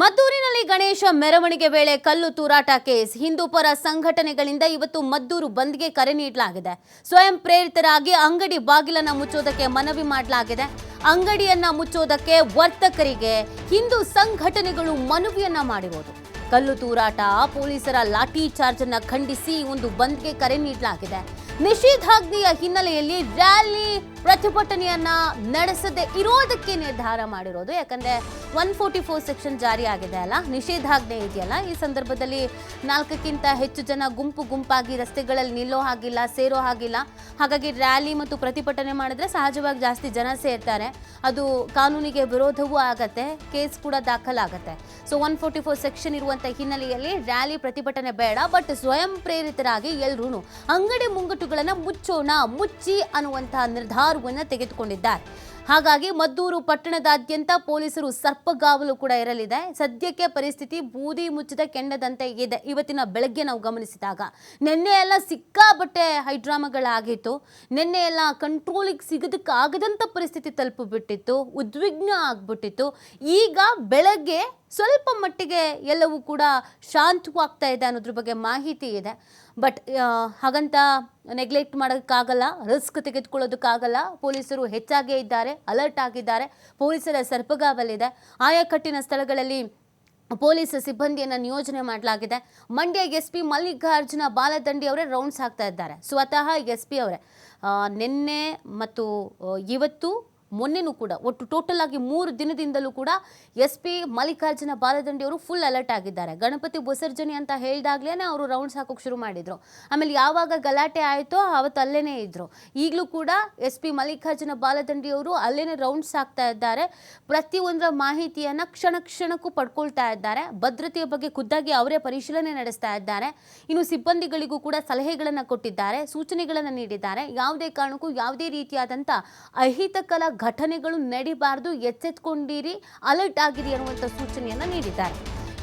ಮದ್ದೂರಿನಲ್ಲಿ ಗಣೇಶ ಮೆರವಣಿಗೆ ವೇಳೆ ಕಲ್ಲು ತೂರಾಟ ಕೇಸ್. ಹಿಂದೂಪರ ಸಂಘಟನೆಗಳಿಂದ ಇವತ್ತು ಮದ್ದೂರು ಬಂದ್ಗೆ ಕರೆ ನೀಡಲಾಗಿದೆ. ಸ್ವಯಂ ಪ್ರೇರಿತರಾಗಿ ಅಂಗಡಿ ಬಾಗಿಲನ್ನ ಮುಚ್ಚೋದಕ್ಕೆ ಮನವಿ ಮಾಡಲಾಗಿದೆ. ಅಂಗಡಿಯನ್ನ ಮುಚ್ಚೋದಕ್ಕೆ ವರ್ತಕರಿಗೆ ಹಿಂದೂ ಸಂಘಟನೆಗಳು ಮನವಿಯನ್ನ ಮಾಡಿರೋದು. ಕಲ್ಲು ತೂರಾಟ, ಪೊಲೀಸರ ಲಾಠಿ ಚಾರ್ಜ್ ಅನ್ನ ಖಂಡಿಸಿ ಒಂದು ಬಂದ್ಗೆ ಕರೆ ನೀಡಲಾಗಿದೆ. ನಿಷೇಧಾಜ್ಞೆಯ ಹಿನ್ನೆಲೆಯಲ್ಲಿ ರ್ಯಾಲಿ ಪ್ರತಿಭಟನೆಯನ್ನ ನಡೆಸದೆ ಇರೋದಕ್ಕೆ ನಿರ್ಧಾರ ಮಾಡಿರೋದು. ಯಾಕಂದ್ರೆ ಒನ್ ಫೋರ್ಟಿ ಫೋರ್ ಸೆಕ್ಷನ್ ಜಾರಿ ಆಗಿದೆ ಅಲ್ಲ? ನಿಷೇಧಾಜ್ಞೆ ಇದೆಯಲ್ಲ? ಈ ಸಂದರ್ಭದಲ್ಲಿ ನಾಲ್ಕಕ್ಕಿಂತ ಹೆಚ್ಚು ಜನ ಗುಂಪು ಗುಂಪಾಗಿ ರಸ್ತೆಗಳಲ್ಲಿ ನಿಲ್ಲೋ ಹಾಗಿಲ್ಲ, ಸೇರೋ ಹಾಗಿಲ್ಲ. ಹಾಗಾಗಿ ರ್ಯಾಲಿ ಮತ್ತು ಪ್ರತಿಭಟನೆ ಮಾಡಿದ್ರೆ ಸಹಜವಾಗಿ ಜಾಸ್ತಿ ಜನ ಸೇರ್ತಾರೆ. ಅದು ಕಾನೂನಿಗೆ ವಿರೋಧವೂ ಆಗತ್ತೆ, ಕೇಸ್ ಕೂಡ ದಾಖಲಾಗತ್ತೆ. So one forty four section ಇರುವಂತ ಹಿನ್ನೆಲೆಯಲ್ಲಿ ರ್ಯಾಲಿ, ಪ್ರತಿಭಟನೆ ಬೇಡ ಬಟ್ ಸ್ವಯಂ ಪ್ರೇರಿತರಾಗಿ ಎಲ್ರೂ ಅಂಗಡಿ ಮುಂಗಟ್ಟುಗಳನ್ನ ಮುಚ್ಚೋಣ, ಮುಚ್ಚಿ ಅನ್ನುವಂತಹ ನಿರ್ಧಾರವನ್ನು ತೆಗೆದುಕೊಂಡಿದ್ದಾರೆ. ಹಾಗಾಗಿ ಮದ್ದೂರು ಪಟ್ಟಣದಾದ್ಯಂತ ಪೊಲೀಸರು ಸರ್ಪಗಾವಲು ಕೂಡ ಇರಲಿದೆ. ಸದ್ಯಕ್ಕೆ ಪರಿಸ್ಥಿತಿ ಬೂದಿ ಮುಚ್ಚಿದ ಕೆಂಡದಂತೆ ಇದೆ. ಇವತ್ತಿನ ಬೆಳಗ್ಗೆ ನಾವು ಗಮನಿಸಿದಾಗ ನಿನ್ನೆ ಎಲ್ಲ ಸಿಕ್ಕಾಬಟ್ಟೆ ಹೈಡ್ರಾಮಾಗಳಾಗಿತ್ತು. ನಿನ್ನೆ ಎಲ್ಲ ಕಂಟ್ರೋಲಿಗೆ ಸಿಗೋದಕ್ಕಾಗದಂಥ ಪರಿಸ್ಥಿತಿ ತಲುಪಿಬಿಟ್ಟಿತ್ತು. ಉದ್ವಿಗ್ನ ಆಗ್ಬಿಟ್ಟಿತ್ತು. ಈಗ ಬೆಳಗ್ಗೆ ಸ್ವಲ್ಪ ಮಟ್ಟಿಗೆ ಎಲ್ಲವೂ ಕೂಡ ಶಾಂತವಾಗ್ತಾ ಇದೆ ಅನ್ನೋದ್ರ ಬಗ್ಗೆ ಮಾಹಿತಿ ಇದೆ. ಬಟ್ ಹಾಗಂತ ನೆಗ್ಲೆಕ್ಟ್ ಮಾಡೋಕ್ಕಾಗಲ್ಲ ರಿಸ್ಕ್ ತೆಗೆದುಕೊಳ್ಳೋದಕ್ಕಾಗಲ್ಲ, ಪೊಲೀಸರು ಹೆಚ್ಚಾಗೇ ಇದ್ದಾರೆ ಅಲರ್ಟ್ ಆಗಿದ್ದಾರೆ. ಪೊಲೀಸರ ಸರ್ಪಗಾವಲಿದೆ. ಆಯಾಕಟ್ಟಿನ ಸ್ಥಳಗಳಲ್ಲಿ ಪೊಲೀಸ್ ಸಿಬ್ಬಂದಿಯನ್ನು ನಿಯೋಜನೆ ಮಾಡಲಾಗಿದೆ. ಮಂಡ್ಯ ಎಸ್ ಪಿ ಮಲ್ಲಿಕಾರ್ಜುನ ಬಾಲದಂಡಿ ಅವರೇ ರೌಂಡ್ಸ್ ಹಾಕ್ತಾ ಇದ್ದಾರೆ. ಸ್ವತಃ ಎಸ್ ಪಿ ಅವರೇ ನಿನ್ನೆ ಮತ್ತು ಇವತ್ತು ಮೊನ್ನೆನೂ ಕೂಡ, ಒಟ್ಟು ಟೋಟಲ್ ಆಗಿ ಮೂರು ದಿನದಿಂದಲೂ ಕೂಡ ಎಸ್ ಪಿ ಮಲ್ಲಿಕಾರ್ಜುನ ಬಾಲದಂಡಿ ಅವರು ಫುಲ್ ಅಲರ್ಟ್ ಆಗಿದ್ದಾರೆ. ಗಣಪತಿ ವಿಸರ್ಜನೆ ಅಂತ ಹೇಳಿದಾಗ್ಲೇ ಅವರು ರೌಂಡ್ಸ್ ಹಾಕೋಕೆ ಶುರು ಮಾಡಿದ್ರು. ಆಮೇಲೆ ಯಾವಾಗ ಗಲಾಟೆ ಆಯಿತೋ ಅವತ್ತು ಅಲ್ಲೇನೇ ಇದ್ದರು ಈಗಲೂ ಕೂಡ ಎಸ್ ಪಿ ಮಲ್ಲಿಕಾರ್ಜುನ ಬಾಲದಂಡಿ ಅವರು ಅಲ್ಲೇನೇ ರೌಂಡ್ಸ್ ಹಾಕ್ತಾ ಇದ್ದಾರೆ. ಪ್ರತಿಯೊಂದರ ಮಾಹಿತಿಯನ್ನು ಕ್ಷಣ ಕ್ಷಣಕ್ಕೂ ಪಡ್ಕೊಳ್ತಾ ಇದ್ದಾರೆ. ಭದ್ರತೆಯ ಬಗ್ಗೆ ಖುದ್ದಾಗಿ ಅವರೇ ಪರಿಶೀಲನೆ ನಡೆಸ್ತಾ ಇದ್ದಾರೆ. ಇನ್ನು ಸಿಬ್ಬಂದಿಗಳಿಗೂ ಕೂಡ ಸಲಹೆಗಳನ್ನು ಕೊಟ್ಟಿದ್ದಾರೆ, ಸೂಚನೆಗಳನ್ನು ನೀಡಿದ್ದಾರೆ. ಯಾವುದೇ ಕಾರಣಕ್ಕೂ ಯಾವುದೇ ರೀತಿಯಾದಂಥ ಅಹಿತಕರ ಘಟನೆಗಳು ನಡಿಬಾರದು, ಎಚ್ಚೆತ್ಕೊಂಡಿರಿ ಅಲರ್ಟ್ ಆಗಿರಿ ಅನ್ನುವಂಥ ಸೂಚನೆಯನ್ನು ನೀಡಿದ್ದಾರೆ.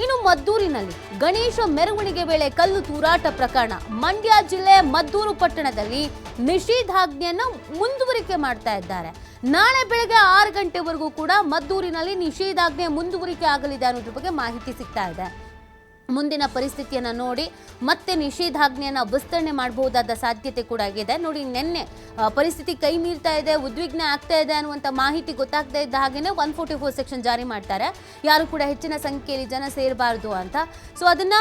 ಇನ್ನು ಮದ್ದೂರಿನಲ್ಲಿ ಗಣೇಶ ಮೆರವಣಿಗೆ ವೇಳೆ ಕಲ್ಲು ತೂರಾಟ ಪ್ರಕರಣ. ಮಂಡ್ಯ ಜಿಲ್ಲೆ ಮದ್ದೂರು ಪಟ್ಟಣದಲ್ಲಿ ನಿಷೇಧಾಜ್ಞೆಯನ್ನು ಮುಂದುವರಿಕೆ ಮಾಡ್ತಾ ಇದ್ದಾರೆ. ನಾಳೆ ಬೆಳಗ್ಗೆ ಆರು ಗಂಟೆವರೆಗೂ ಕೂಡ ಮದ್ದೂರಿನಲ್ಲಿ ನಿಷೇಧಾಜ್ಞೆ ಮುಂದುವರಿಕೆ ಆಗಲಿದೆ ಅನ್ನೋದ್ರ ಬಗ್ಗೆ ಮಾಹಿತಿ ಸಿಗ್ತಾ ಇದೆ. ಮುಂದಿನ ಪರಿಸ್ಥಿತಿಯನ್ನು ನೋಡಿ ಮತ್ತೆ ನಿಷೇಧಾಜ್ಞೆಯನ್ನು ವಿಸ್ತರಣೆ ಮಾಡಬಹುದಾದ ಸಾಧ್ಯತೆ ಕೂಡ ಆಗಿದೆ. ನೋಡಿ, ನಿನ್ನೆ ಪರಿಸ್ಥಿತಿ ಕೈ ಮೀರ್ತಾ ಇದೆ, ಉದ್ವಿಗ್ನ ಆಗ್ತಾ ಇದೆ ಅನ್ನುವಂಥ ಮಾಹಿತಿ ಗೊತ್ತಾಗ್ತಾ ಇದ್ದ ಹಾಗೆಯೇ ಒನ್ ಫೋರ್ಟಿ ಫೋರ್ ಸೆಕ್ಷನ್ ಜಾರಿ ಮಾಡ್ತಾರೆ. ಯಾರು ಕೂಡ ಹೆಚ್ಚಿನ ಸಂಖ್ಯೆಯಲ್ಲಿ ಜನ ಸೇರಬಾರ್ದು ಅಂತ. ಸೊ ಅದನ್ನ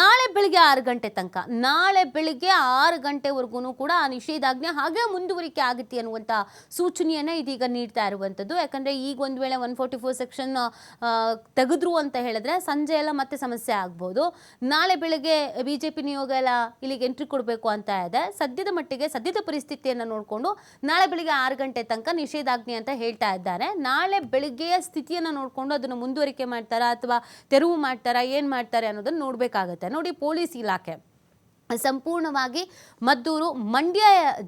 ನಾಳೆ ಬೆಳಿಗ್ಗೆ ಆರು ಗಂಟೆ ತನಕ, ನಾಳೆ ಬೆಳಿಗ್ಗೆ ಆರು ಗಂಟೆವರೆಗೂ ಕೂಡ ಆ ನಿಷೇಧಾಜ್ಞೆ ಹಾಗೆ ಮುಂದುವರಿಕೆ ಆಗುತ್ತೆ ಅನ್ನುವಂಥ ಸೂಚನೆಯನ್ನು ಇದೀಗ ನೀಡ್ತಾ ಇರುವಂಥದ್ದು ಯಾಕಂದರೆ ಈಗ ಒಂದು ವೇಳೆ ಒನ್ ಫೋರ್ಟಿ ಫೋರ್ ಸೆಕ್ಷನ್ ತೆಗೆದ್ರು ಅಂತ ಹೇಳಿದ್ರೆ ಸಂಜೆ ಎಲ್ಲ ಮತ್ತೆ ಸಮಸ್ಯೆ ಆಗ್ಬೋದು. ನಾಳೆ ಬೆಳಗ್ಗೆ ಬಿ ಜೆ ಪಿ ನಿಯೋಗ ಎಲ್ಲ ಇಲ್ಲಿಗೆ ಎಂಟ್ರಿ ಕೊಡಬೇಕು ಅಂತ ಇದೆ. ಸದ್ಯದ ಮಟ್ಟಿಗೆ, ಸದ್ಯದ ಪರಿಸ್ಥಿತಿಯನ್ನು ನೋಡಿಕೊಂಡು ನಾಳೆ ಬೆಳಿಗ್ಗೆ ಆರು ಗಂಟೆ ತನಕ ನಿಷೇಧಾಜ್ಞೆ ಅಂತ ಹೇಳ್ತಾ ಇದ್ದಾರೆ. ನಾಳೆ ಬೆಳಗ್ಗೆಯ ಸ್ಥಿತಿಯನ್ನು ನೋಡಿಕೊಂಡು ಅದನ್ನು ಮುಂದುವರಿಕೆ ಮಾಡ್ತಾರಾ ಅಥವಾ ತೆರವು ಮಾಡ್ತಾರಾ, ಏನು ಮಾಡ್ತಾರೆ ಅನ್ನೋದನ್ನು ನೋಡಬೇಕಾಗತ್ತೆ. ನೋಡಿ, ಪೊಲೀಸ್ ಇಲಾಖೆ. ಸಂಪೂರ್ಣವಾಗಿ ಮದ್ದೂರು ಮಂಡ್ಯ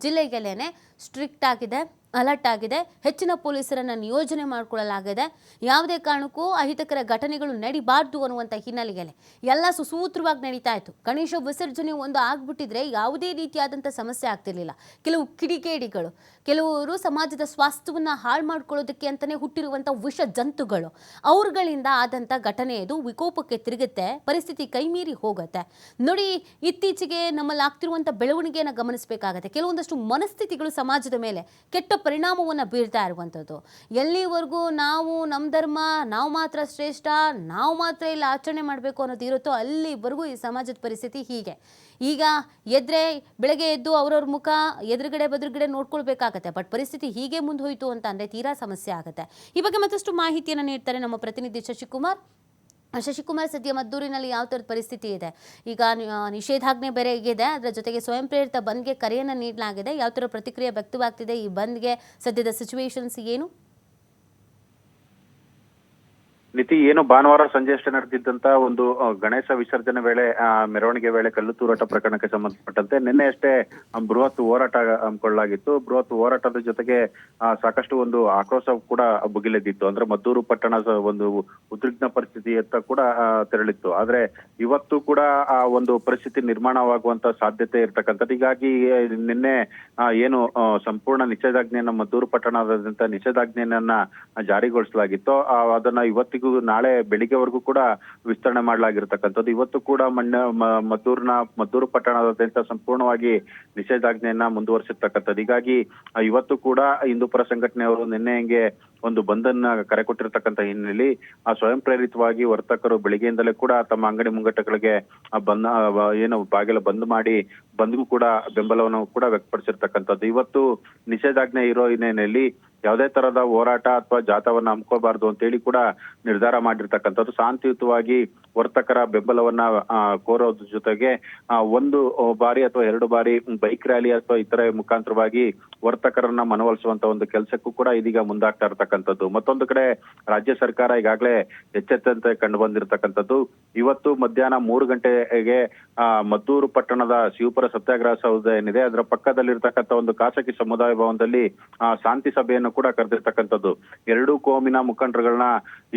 ಜಿಲ್ಲೆಗೇನೆ ಸ್ಟ್ರಿಕ್ಟ್ ಆಗಿದೆ. ಅಲರ್ಟ್ ಆಗಿದೆ. ಹೆಚ್ಚಿನ ಪೊಲೀಸರನ್ನು ನಿಯೋಜನೆ ಮಾಡಿಕೊಳ್ಳಲಾಗಿದೆ. ಯಾವುದೇ ಕಾರಣಕ್ಕೂ ಅಹಿತಕರ ಘಟನೆಗಳು ನಡಿಬಾರ್ದು ಅನ್ನುವಂಥ ಹಿನ್ನೆಲೆಯಲ್ಲಿ ಎಲ್ಲ ಸುಸೂತ್ರವಾಗಿ ನಡೀತಾ ಇತ್ತು. ಗಣೇಶ ವಿಸರ್ಜನೆ ಒಂದು ಆಗ್ಬಿಟ್ಟಿದ್ರೆ ಯಾವುದೇ ರೀತಿಯಾದಂಥ ಸಮಸ್ಯೆ ಆಗ್ತಿರ್ಲಿಲ್ಲ. ಕೆಲವು ಕಿಡಿಗೇಡಿಗಳು, ಕೆಲವರು ಸಮಾಜದ ಸ್ವಾಸ್ಥ್ಯವನ್ನು ಹಾಳು ಮಾಡ್ಕೊಳ್ಳೋದಕ್ಕೆ ಅಂತಲೇ ಹುಟ್ಟಿರುವಂಥ ವಿಷ ಜಂತುಗಳು, ಅವ್ರುಗಳಿಂದ ಆದಂಥ ಘಟನೆ ಇದು ವಿಕೋಪಕ್ಕೆ ತಿರುಗುತ್ತೆ, ಪರಿಸ್ಥಿತಿ ಕೈಮೀರಿ ಹೋಗುತ್ತೆ. ನೋಡಿ, ಇತ್ತೀಚೆಗೆ ನಮ್ಮಲ್ಲಿ ಆಗ್ತಿರುವಂಥ ಬೆಳವಣಿಗೆಯನ್ನು ಗಮನಿಸಬೇಕಾಗತ್ತೆ. ಕೆಲವೊಂದಷ್ಟು ಮನಸ್ಥಿತಿಗಳು ಸಮಾಜದ ಮೇಲೆ ಕೆಟ್ಟ ಪರಿಣಾಮವನ್ನು ಬೀರ್ತಾ ಇರುವಂಥದ್ದು. ಎಲ್ಲಿವರೆಗೂ ನಾವು ನಮ್ಮ ಧರ್ಮ, ನಾವು ಮಾತ್ರ ಶ್ರೇಷ್ಠ, ನಾವು ಮಾತ್ರ ಇಲ್ಲಿ ಆಚರಣೆ ಮಾಡಬೇಕು ಅನ್ನೋದು ಇರುತ್ತೋ ಅಲ್ಲಿವರೆಗೂ ಈ ಸಮಾಜದ ಪರಿಸ್ಥಿತಿ ಹೀಗೆ. ಈಗ ಎದ್ರೆ ಬೆಳಗ್ಗೆ ಎದ್ದು ಅವ್ರವ್ರ ಮುಖ ಎದುರುಗಡೆ ಬದುರುಗಡೆ ನೋಡ್ಕೊಳ್ಬೇಕಾಗತ್ತೆ, ಬಟ್ ಪರಿಸ್ಥಿತಿ ಹೀಗೆ ಮುಂದೆ ಹೋಯಿತು ಅಂತ ಅಂದರೆ ತೀರಾ ಸಮಸ್ಯೆ ಆಗುತ್ತೆ. ಈ ಬಗ್ಗೆ ಮತ್ತಷ್ಟು ಮಾಹಿತಿಯನ್ನು ನೀಡ್ತಾರೆ ನಮ್ಮ ಪ್ರತಿನಿಧಿ ಶಶಿಕುಮಾರ್. ಶಶಿಕುಮಾರ್ ಸದ್ಯ ಮದ್ದೂರಿನಲ್ಲಿ ಯಾವ ಥರದ ಪರಿಸ್ಥಿತಿ ಇದೆ? ಈಗ ನಿಷೇಧಾಜ್ಞೆ ಬೇರೆ ಇದೆ, ಅದರ ಜೊತೆಗೆ ಸ್ವಯಂ ಪ್ರೇರಿತ ಬಂದ್ಗೆ ಕರೆಯನ್ನು ನೀಡಲಾಗಿದೆ. ಯಾವ ಥರ ಪ್ರತಿಕ್ರಿಯೆ ವ್ಯಕ್ತವಾಗ್ತಿದೆ ಈ ಬಂದ್ಗೆ? ಸದ್ಯದ ಸಿಚುವೇಶನ್ಸ್ ಏನು? ನಿತಿ ಏನು ಭಾನುವಾರ ಸಂಜೆ ಅಷ್ಟೇ ನಡೆದಿದ್ದಂತ ಒಂದು ಗಣೇಶ ವಿಸರ್ಜನೆ ವೇಳೆ ಮೆರವಣಿಗೆ ವೇಳೆ ಕಲ್ಲು ತೂರಾಟ ಪ್ರಕರಣಕ್ಕೆ ಸಂಬಂಧಪಟ್ಟಂತೆ ನಿನ್ನೆ ಅಷ್ಟೇ ಬೃಹತ್ ಹೋರಾಟ ಹಮ್ಮಿಕೊಳ್ಳಲಾಗಿತ್ತು. ಬೃಹತ್ ಹೋರಾಟದ ಜೊತೆಗೆ ಸಾಕಷ್ಟು ಒಂದು ಆಕ್ರೋಶ ಕೂಡ ಭುಗಿಲೆದ್ದಿತ್ತು. ಅಂದ್ರೆ ಮದ್ದೂರು ಪಟ್ಟಣ ಒಂದು ಉದ್ರಿಗ್ನ ಪರಿಸ್ಥಿತಿ ಪರಿಸ್ಥಿತಿಯತ್ತ ಕೂಡ ತೆರಳಿತ್ತು. ಆದ್ರೆ ಇವತ್ತು ಕೂಡ, ಆ, ಒಂದು ಪರಿಸ್ಥಿತಿ ನಿರ್ಮಾಣವಾಗುವಂತ ಸಾಧ್ಯತೆ ಇರ್ತಕ್ಕಂಥದ್ದು. ಹೀಗಾಗಿ ನಿನ್ನೆ ಏನು ಸಂಪೂರ್ಣ ನಿಷೇಧಾಜ್ಞೆಯನ್ನ ಮದ್ದೂರು ಪಟ್ಟಣದಾದ್ಯಂತ ನಿಷೇಧಾಜ್ಞೆಯನ್ನ ಜಾರಿಗೊಳಿಸಲಾಗಿತ್ತು. ಅದನ್ನ ಇವತ್ತಿಗೂ ನಾಳೆ ಬೆಳಿಗ್ಗೆವರೆಗೂ ಕೂಡ ವಿಸ್ತರಣೆ ಮಾಡಲಾಗಿರ್ತಕ್ಕಂಥದ್ದು. ಇವತ್ತು ಕೂಡ ಮಣ್ಣ ಮದ್ದೂರ್ನ, ಮದ್ದೂರು ಪಟ್ಟಣದಾದ್ಯಂತ ಸಂಪೂರ್ಣವಾಗಿ ನಿಷೇಧಾಜ್ಞೆಯನ್ನ ಮುಂದುವರಿಸಿರ್ತಕ್ಕಂಥದ್ದು. ಹೀಗಾಗಿ ಇವತ್ತು ಕೂಡ ಹಿಂದೂಪರ ಸಂಘಟನೆಯವರು ನಿನ್ನೆ ಹೆಂಗೆ ಒಂದು ಬಂದನ್ನ ಕರೆ ಕೊಟ್ಟಿರ್ತಕ್ಕಂಥ ಹಿನ್ನೆಲೆಯಲ್ಲಿ, ಆ, ಸ್ವಯಂ ಪ್ರೇರಿತವಾಗಿ ವರ್ತಕರು ಬೆಳಿಗ್ಗೆಯಿಂದಲೇ ಕೂಡ ತಮ್ಮ ಅಂಗಡಿ ಮುಂಗಟ್ಟಗಳಿಗೆ ಬಂದ ಏನು ಬಾಗಿಲು ಬಂದ್ ಮಾಡಿ, ಬಂದ್ಗೂ ಕೂಡ ಬೆಂಬಲವನ್ನು ಕೂಡ ವ್ಯಕ್ತಪಡಿಸಿರ್ತಕ್ಕಂಥದ್ದು. ಇವತ್ತು ನಿಷೇಧಾಜ್ಞೆ ಇರೋ ಹಿನ್ನೆಲೆಯಲ್ಲಿ ಯಾವುದೇ ತರದ ಹೋರಾಟ ಅಥವಾ ಜಾಥವನ್ನ ಅಂತ ಅಂತೇಳಿ ಕೂಡ ನಿರ್ಧಾರ ಮಾಡಿರ್ತಕ್ಕಂಥದ್ದು. ಶಾಂತಿಯುತವಾಗಿ ವರ್ತಕರ ಬೆಂಬಲವನ್ನ ಕೋರೋದ್ರ ಜೊತೆಗೆ ಒಂದು ಬಾರಿ ಅಥವಾ ಎರಡು ಬಾರಿ ಬೈಕ್ ರ್ಯಾಲಿ ಅಥವಾ ಇತರೆ ಮುಖಾಂತರವಾಗಿ ವರ್ತಕರನ್ನ ಮನವೊಲಿಸುವಂತ ಒಂದು ಕೆಲಸಕ್ಕೂ ಕೂಡ ಇದೀಗ ಮುಂದಾಗ್ತಾ ಇರ್ತಕ್ಕಂಥದ್ದು. ಮತ್ತೊಂದು ಕಡೆ ರಾಜ್ಯ ಸರ್ಕಾರ ಈಗಾಗಲೇ ಎಚ್ಚೆತ್ತಂತೆ ಕಂಡು ಬಂದಿರತಕ್ಕಂಥದ್ದು. ಇವತ್ತು ಮಧ್ಯಾಹ್ನ ಮೂರು ಗಂಟೆಗೆ ಮದ್ದೂರು ಪಟ್ಟಣದ ಶಿವಪುರ ಸತ್ಯಾಗ್ರಹ ಸೌಧ ಏನಿದೆ, ಅದರ ಪಕ್ಕದಲ್ಲಿರ್ತಕ್ಕಂಥ ಒಂದು ಖಾಸಗಿ ಸಮುದಾಯ ಭವನದಲ್ಲಿ ಶಾಂತಿ ಸಭೆಯನ್ನು ಕೂಡ ಕರೆದಿರ್ತಕ್ಕಂಥದ್ದು. ಎರಡೂ ಕೋಮಿನ ಮುಖಂಡರುಗಳನ್ನ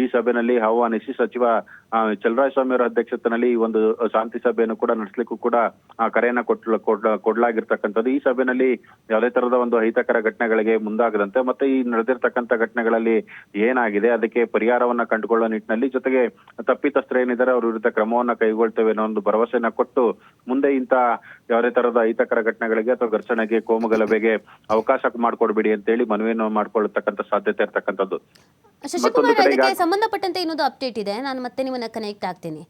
ಈ ಸಭೆಯಲ್ಲಿ ಆಹ್ವಾನಿಸಿ ಸಚಿವ ಚಲರಾಯ ಸ್ವಾಮಿ ಅವರ ಅಧ್ಯಕ್ಷತೆಯಲ್ಲಿ ಈ ಒಂದು ಶಾಂತಿ ಸಭೆಯನ್ನು ಕೂಡ ನಡೆಸಲಿಕ್ಕೂ ಕೂಡ ಕರೆಯನ್ನ ಕೊಡ್ಲಾಗಿರ್ತಕ್ಕಂಥದ್ದು. ಈ ಸಭೆಯಲ್ಲಿ ಯಾವುದೇ ತರದ ಒಂದು ಅಹಿತಕರ ಘಟನೆಗಳಿಗೆ ಮುಂದಾಗದಂತೆ ಮತ್ತೆ ಈ ನಡೆದಿರ್ತಕ್ಕಂಥ ಘಟನೆಗಳಲ್ಲಿ ಏನಾಗಿದೆ, ಅದಕ್ಕೆ ಪರಿಹಾರವನ್ನ ಕಂಡುಕೊಳ್ಳೋ ನಿಟ್ಟಿನಲ್ಲಿ ಜೊತೆಗೆ ತಪ್ಪಿತಸ್ಥರು ಏನಿದ್ದಾರೆ ಅವ್ರ ವಿರುದ್ಧ ಕ್ರಮವನ್ನ ಕೈಗೊಳ್ತೇವೆ ಅನ್ನೋ ಒಂದು ಭರವಸೆಯನ್ನ ಕೊಟ್ಟು ಮುಂದೆ ಇಂತ ಯಾವುದೇ ತರದ ಅಹಿತಕರ ಘಟನೆಗಳಿಗೆ ಅಥವಾ ಘರ್ಷಣೆಗೆ, ಕೋಮುಗಲಭೆಗೆ ಅವಕಾಶ ಮಾಡಿಕೊಡ್ಬೇಡಿ ಅಂತೇಳಿ ಮನವಿಯನ್ನು ಮಾಡ್ಕೊಳ್ಳತಕ್ಕಂಥ ಸಾಧ್ಯತೆ ಇರ್ತಕ್ಕಂಥದ್ದು. ಶಶಿಕುಮಾರ್ ಅದಕ್ಕೆ ಸಂಬಂಧಪಟ್ಟಂತೆ ಇನ್ನೊಂದು ಅಪ್ಡೇಟ್ ಇದೆ. ನಾನು ಮತ್ತೆ ನಿಮ್ಮನ್ನ ಕನೆಕ್ಟ್ ಆಗ್ತೀನಿ.